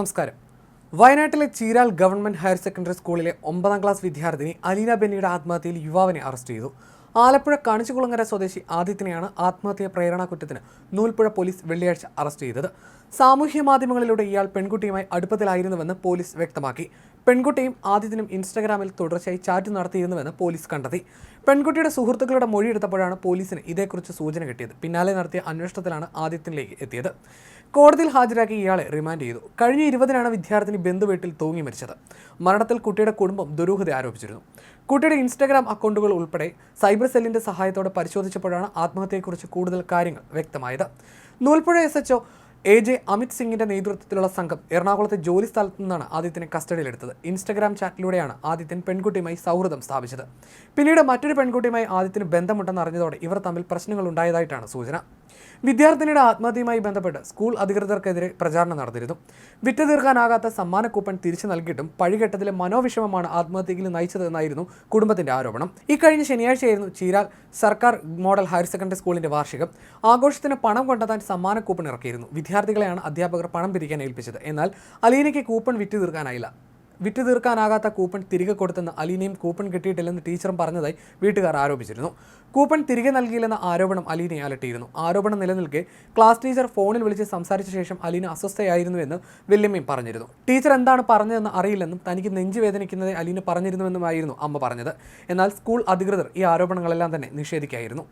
നമസ്കാരം. വയനാട്ടിലെ Cheeral government higher secondary സ്കൂളിലെ ഒമ്പതാം ക്ലാസ് വിദ്യാർത്ഥിനി അലീന ബെന്നിയുടെ ആത്മഹത്യയിൽ യുവാവിനെ അറസ്റ്റ് ചെയ്തു. ആലപ്പുഴ കാണിച്ചുകുളങ്ങര സ്വദേശി ആദിത്യനെയാണ് ആത്മഹത്യ പ്രേരണ കുറ്റത്തിന് നൂൽപ്പുഴ പോലീസ് വെള്ളിയാഴ്ച അറസ്റ്റ് ചെയ്തത്. സാമൂഹ്യ മാധ്യമങ്ങളിലൂടെ ഇയാൾ പെൺകുട്ടിയുമായി അടുപ്പത്തിലായിരുന്നുവെന്ന് പോലീസ് വ്യക്തമാക്കി. പെൺകുട്ടിയും ആദിത്യനും ഇൻസ്റ്റഗ്രാമിൽ തുടർച്ചയായി ചാറ്റ് നടത്തിയിരുന്നുവെന്ന് പോലീസ് കണ്ടെത്തി. പെൺകുട്ടിയുടെ സുഹൃത്തുക്കളുടെ മൊഴി എടുത്തപ്പോഴാണ് പോലീസിന് ഇതേക്കുറിച്ച് സൂചന കിട്ടിയത്. പിന്നാലെ നടത്തിയ അന്വേഷണത്തിലാണ് ആദിത്യനിലേക്ക് എത്തിയത്. കോടതിയിൽ ഹാജരാക്കി ഇയാളെ റിമാൻഡ് ചെയ്തു. കഴിഞ്ഞ ഇരുപതിനാണ് വിദ്യാർത്ഥിനി ബന്ധുവീട്ടിൽ തൂങ്ങി മരിച്ചത്. മരണത്തിൽ കുട്ടിയുടെ കുടുംബം ദുരൂഹത ആരോപിച്ചിരുന്നു. കുട്ടിയുടെ ഇൻസ്റ്റാഗ്രാം അക്കൗണ്ടുകൾ ഉൾപ്പെടെ സൈബർ സെല്ലിന്റെ സഹായത്തോടെ പരിശോധിച്ചപ്പോഴാണ് ആത്മഹത്യയെക്കുറിച്ച് കൂടുതൽ കാര്യങ്ങൾ വ്യക്തമായത്. Noolpuzha S HO A J Amit സിംഗിന്റെ നേതൃത്വത്തിലുള്ള സംഘം എറണാകുളത്തെ ജോലി സ്ഥലത്തു നിന്നാണ് ആദിത്യനെ കസ്റ്റഡിയിലെടുത്തത്. ഇൻസ്റ്റഗ്രാം ചാറ്റിലൂടെയാണ് ആദിത്യൻ പെൺകുട്ടിയുമായി സൗഹൃദം സ്ഥാപിച്ചത്. പിന്നീട് മറ്റൊരു പെൺകുട്ടിയുമായി ആദിത്യന് ബന്ധമുണ്ടെന്ന് അറിഞ്ഞതോടെ ഇവർ തമ്മിൽ പ്രശ്നങ്ങൾ ഉണ്ടായതായിട്ടാണ് സൂചന. വിദ്യാർത്ഥിനിയുടെ ആത്മഹത്യയുമായി ബന്ധപ്പെട്ട് സ്കൂൾ അധികൃതർക്കെതിരെ പ്രചാരണം നടന്നിരുന്നു. വിറ്റ് തീർക്കാനാകാത്ത സമ്മാന കൂപ്പൺ തിരിച്ചു നൽകിയിട്ടും പഴികെട്ടതിലെ മനോവിഷമമാണ് ആത്മഹത്യയിൽ നയിച്ചതെന്നായിരുന്നു കുടുംബത്തിന്റെ ആരോപണം. ഇക്കഴിഞ്ഞ ശനിയാഴ്ചയായിരുന്നു ചീരാൽ സർക്കാർ മോഡൽ ഹയർ സെക്കൻഡറി സ്കൂളിന്റെ വാർഷികം. ആഘോഷത്തിന് പണം കൊണ്ടെത്താൻ സമ്മാന കൂപ്പൺ ഇറക്കിയിരുന്നു. വിദ്യാർത്ഥികളെയാണ് അധ്യാപകർ പണം പിരിക്കാൻ ഏൽപ്പിച്ചത്. എന്നാൽ അലീനയ്ക്ക് കൂപ്പൺ വിറ്റ് തീർക്കാനായില്ല വിറ്റ് തീർക്കാനാകാത്ത കൂപ്പൺ തിരികെ കൊടുത്തെന്ന് അലീനയും കൂപ്പൺ കിട്ടിയിട്ടില്ലെന്ന് ടീച്ചറും പറഞ്ഞതായി വീട്ടുകാർ ആരോപിച്ചിരുന്നു. കൂപ്പൺ തിരികെ നൽകിയില്ലെന്ന ആരോപണം അലീനയെ അലട്ടിയിരുന്നു. ആരോപണം നിലനിൽക്കെ ക്ലാസ് ടീച്ചർ ഫോണിൽ വിളിച്ച് സംസാരിച്ച ശേഷം അലീന അസ്വസ്ഥയായിരുന്നുവെന്ന് വല്യമ്മയും പറഞ്ഞിരുന്നു. ടീച്ചർ എന്താണ് പറഞ്ഞതെന്ന് അറിയില്ലെന്നും തനിക്ക് നെഞ്ചു വേദനിക്കുന്നതെ അലീന പറഞ്ഞിരുന്നുവെന്നുമായിരുന്നു അമ്മ പറഞ്ഞത്. എന്നാൽ സ്കൂൾ അധികൃതർ ഈ ആരോപണങ്ങളെല്ലാം തന്നെ നിഷേധിക്കായിരുന്നു.